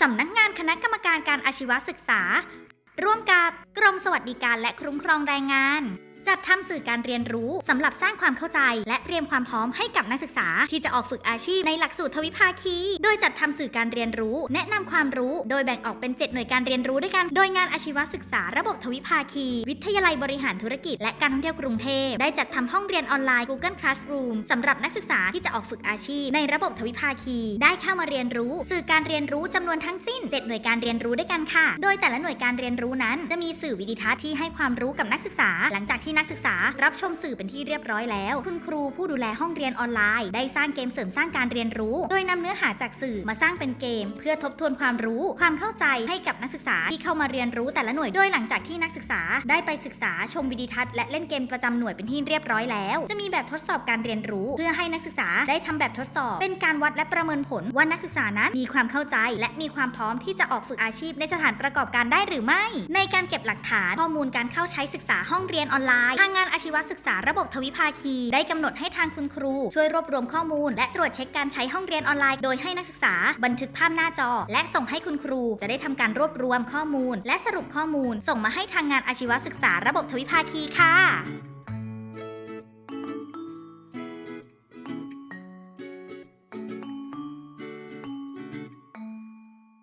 สำนักงานคณะกรรมการการอาชีวศึกษา ร่วมกับกรมสวัสดิการและคุ้มครองแรงงาน จัดทำสื่อการเรียนรู้สำหรับสร้างความเข้าใจ และเตรียมความพร้อมให้กับนักศึกษา ที่จะออกฝึกอาชีพในหลักสูตรทวิภาคี โดยจัดทำสื่อการเรียนรู้ แนะนำความรู้ โดยแบ่งออกเป็น 7 หน่วยการเรียนรู้ด้วยกัน โดยงานอาชีวศึกษาระบบทวิภาคี วิทยาลัยบริหารธุรกิจ และการท่องเที่ยวกรุงเทพได้จัดทำห้องเรียนออนไลน์ Google Classroom สำหรับนักศึกษาที่จะออกฝึกอาชีพ ในระบบทวิภาคี ได้เข้ามาเรียนรู้ สื่อการเรียนรู้จำนวนทั้งสิ้น 7 หน่วยการเรียนรู้ด้วยกันค่ะ โดยแต่ละหน่วยการเรียนรู้นั้นจะมีสื่อวิดีทัศน์ที่ให้ความรู้กับนักศึกษา หลังจากที่นักศึกษารับชมสื่อเป็นที่เรียบร้อยแล้ว คุณครูผู้ดูแลห้องเรียนออนไลน์ ได้สร้างเกมเสริมสร้างการเรียนรู้ โดยนำเนื้อหาจากสื่อมาสร้างเป็นเกม เพื่อทบทวนความรู้ ความเข้าใจให้กับนักศึกษาที่เข้ามาเรียนรู้แต่ละหน่วย โดยหลังจากที่นักศึกษาได้ไปศึกษาชมวิดีทัศน์และเล่นเกมประจำหน่วยเป็นที่เรียบร้อยแล้ว จะมีแบบทดสอบการเรียนรู้ เพื่อให้นักศึกษาได้ทำแบบทดสอบ เป็นการวัดและประเมินผลว่านักศึกษานั้นมีความเข้าใจ และมีความพร้อมที่จะออกฝึกอาชีพในสถานประกอบการได้หรือไม่ ในการเก็บหลักฐานข้อมูลการเข้าใช้ศึกษาห้องเรียนออนไลายทางงานอาชีวศึกษาระบบทวิภาคี ได้กำหนดให้ทางคุณครู ช่วยรวบรวมข้อมูล และตรวจเช็คการใช้ห้องเรียนออนไลน์ โดยให้นักศึกษา บันทึกภาพหน้าจอ และส่งให้คุณครู จะได้ทำการรวบรวมข้อมูล และสรุปข้อมูล ส่งมาให้ทางงานอาชีวศึกษาระบบทวิภาคีค่ะ